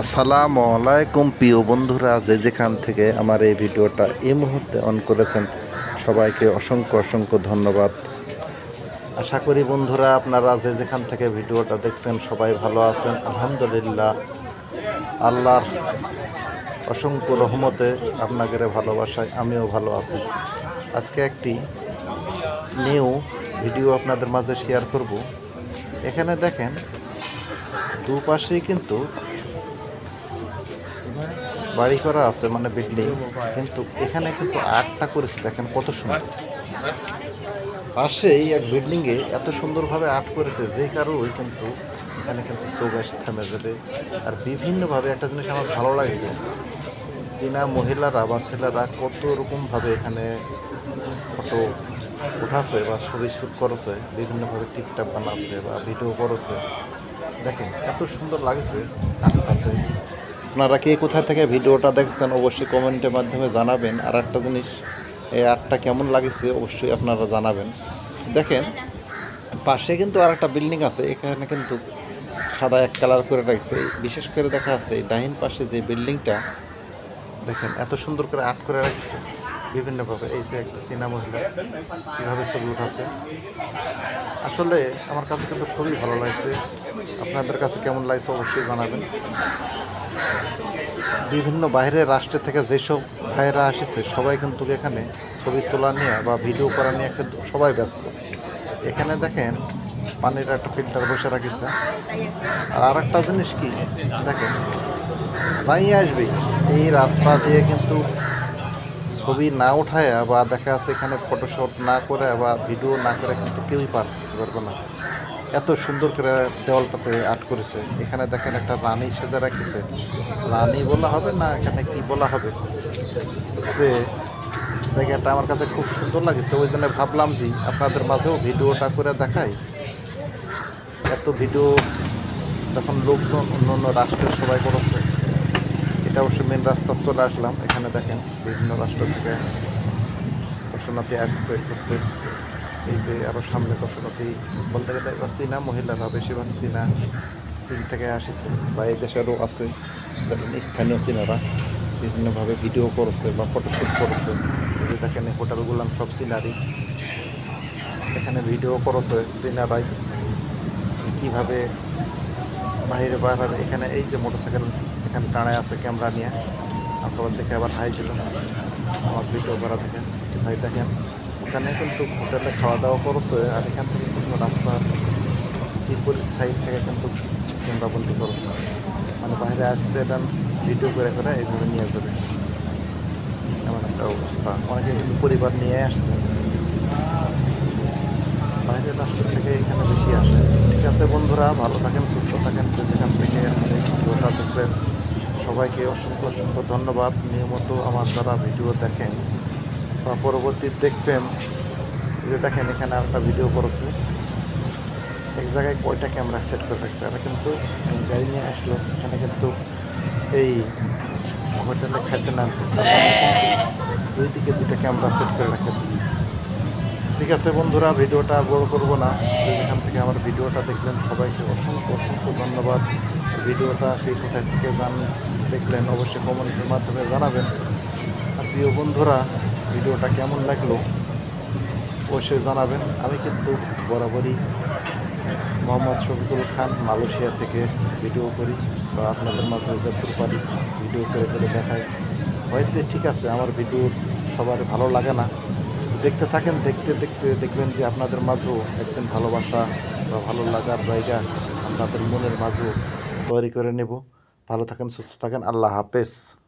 আসসালামু আলাইকুম, প্রিয় বন্ধুরা, যে যেখান থেকে আমার এই ভিডিওটা এই মুহূর্তে অন করেছেন, সবাইকে অসংখ্য অসংখ্য ধন্যবাদ। আশা করি বন্ধুরা, আপনারা যে যেখান থেকে ভিডিওটা দেখছেন, সবাই ভালো আছেন, আলহামদুলিল্লাহ। আল্লাহর অসংখ্য রহমতে আপনাদের ভালোবাসায় আমিও ভালো আছি। আজকে একটি নিউ ভিডিও আপনাদের মাঝে শেয়ার করব। এখানে দেখেন, দুপাশেই কিন্তু বাড়ি করা আছে মানে বিল্ডিং কিন্তু এখানে কিন্তু আর্টটা করেছে, দেখেন কত সুন্দর। পাশেই এক বিল্ডিংয়ে এত সুন্দরভাবে আর্ট করেছে, যে কারোই কিন্তু এখানে কিন্তু চোখ এসে থেমে যাবে। আর বিভিন্নভাবে একটা জিনিস আমার ভালো লাগছে, চীনা মহিলারা বা ছেলেরা কত রকমভাবে এখানে ফটো উঠাছে বা ছবি শ্যুট করেছে, বিভিন্নভাবে টিপটাপ বানাচ্ছে বা ভিডিও করেছে। দেখেন, এত সুন্দর লাগছে আর্টটাতে আপনারা কে কোথা থেকে ভিডিওটা দেখছেন অবশ্যই কমেন্টের মাধ্যমে জানাবেন। আর একটা জিনিস, এই আর্টটা কেমন লাগছে অবশ্যই আপনারা জানাবেন। দেখেন, পাশে কিন্তু আর একটা বিল্ডিং আছে, এখানে কিন্তু সাদা এক কালার করে রাখছে। বিশেষ করে দেখা এই ডাইন পাশে যে বিল্ডিংটা, দেখেন এত সুন্দর করে আর্ট করে রাখছে। বিভিন্নভাবে, এই যে একটা চীনা মহিলা কীভাবে ছবি উঠাচ্ছে। আসলে আমার কাছে কিন্তু খুবই ভালো লাগছে। আপনাদের কাছে কেমন লাগছে অবশ্যই জানাবেন। বিভিন্ন বাইরের রাষ্ট্র থেকে যেসব ভাইয়েরা এসেছে সবাই কিন্তু এখানে ছবি তোলা নিয়ে বা ভিডিও করা নিয়ে কিন্তু সবাই ব্যস্ত। এখানে দেখেন, পানির একটা ফিল্টার বসে রাখিছে। আর আর একটা জিনিস কি, দেখেন, যাই আসবে, এই রাস্তা দিয়ে কিন্তু ছবি না উঠায় বা দেখা যাচ্ছে এখানে ফটোশ্যুট না করে বা ভিডিও না করে কিন্তু কেউই পারবে না। এত সুন্দর করে দেওয়ালটাতে আর্ট করেছে। এখানে দেখেন একটা রানী সেজে রাখেছে। রানী বলা হবে না এখানে কি বলা হবে? যে জায়গাটা আমার কাছে খুব সুন্দর লাগছে। ওই জন্য ভাবলাম যে আপনাদের মাঝেও ভিডিওটা করে দেখাই। এত ভিডিও তখন লোকজন অন্য অন্য রাষ্ট্রের সবাই করেছে, এটা অবশ্য মেন রাস্তা চলে আসলাম। এখানে দেখেন বিভিন্ন রাষ্ট্র থেকে দর্শনার্থী আসছে করতে। এই যে আরও সামনে দর্শনার্থী বলতে গেলে এবার চীনা, মহিলারা বেশিরভাগ চীনা চীন থেকে আসিছে বা এই দেশেরও আছে। স্থানীয় চীনারা বিভিন্নভাবে ভিডিও করেছে বা ফটোশ্যুট করেছে। এই যে দেখেন হোটেলগুলাম সব চীনারই। এখানে ভিডিও করেছে চীনারাই। কীভাবে বাইরে বাইরে এখানে এই যে মোটরসাইকেল এখানে দাঁড়ায় আছে ক্যামেরা নিয়ে। আপনার দেখে আবার হাই দিল আমার ভিডিও করা থেকে ভাই দেখেন। ওখানে কিন্তু হোটেলে খাওয়া দাওয়া করছে, আর এখান থেকে কিন্তু রাস্তার বিপরীত সাইড থেকে কিন্তু ক্যামেরাবন্দি করেছে। মানে বাইরে আসছে এটা ভিডিও করে করে এইভাবে নিয়ে যাবে। এমন একটা অবস্থা। অনেকে কিন্তু পরিবার নিয়ে আসছে। বাইরের রাষ্ট্র থেকে এখানে বেশি আসে। ঠিক আছে বন্ধুরা, ভালো থাকেন, সুস্থ থাকেন। যে যেখান থেকে এই ভিডিওটা দেখবেন সবাইকে অসংখ্য অসংখ্য ধন্যবাদ। নিয়মিত আমার দ্বারা ভিডিও দেখেন। বা পরবর্তী দেখবেন যে দেখেন এখানে একটা ভিডিও করেছে। এক জায়গায় কয়টা ক্যামেরা সেট করে রাখছে আর কিন্তু গাড়ি নিয়ে আসলো, এখানে কিন্তু এই হোটেলে খাইতে না দুই দিকে দুইটা ক্যামেরা সেট করে রেখে দিচ্ছে ঠিক আছে বন্ধুরা, ভিডিওটা বড় করব না। যেখান থেকে আমার ভিডিওটা দেখলেন, সবাইকে অসংখ্য অসংখ্য ধন্যবাদ। ভিডিওটা সেই কোথায় থেকে জান দেখলেন, অবশ্যই কমেন্টের মাধ্যমে জানাবেন। আর প্রিয় বন্ধুরা ভিডিওটা কেমন লাগল অবশ্যই জানাবেন। আমি কিন্তু বরাবরই মোহাম্মদ শফিকুল খান মালয়েশিয়া থেকে ভিডিও করি বা আপনাদের মাঝে যতটুকু পারি ভিডিও করে করে দেখাই। হয়তো ঠিক আছে, আমার ভিডিও সবার ভালো লাগে না। দেখতে থাকেন, দেখতে দেখতে দেখবেন যে আপনাদের মাঝেও একদিন ভালোবাসা বা ভালো লাগার জায়গা আপনাদের মনের মাঝেও তৈরি করে নেব। ভালো থাকেন, সুস্থ থাকেন, আল্লাহ হাফেজ।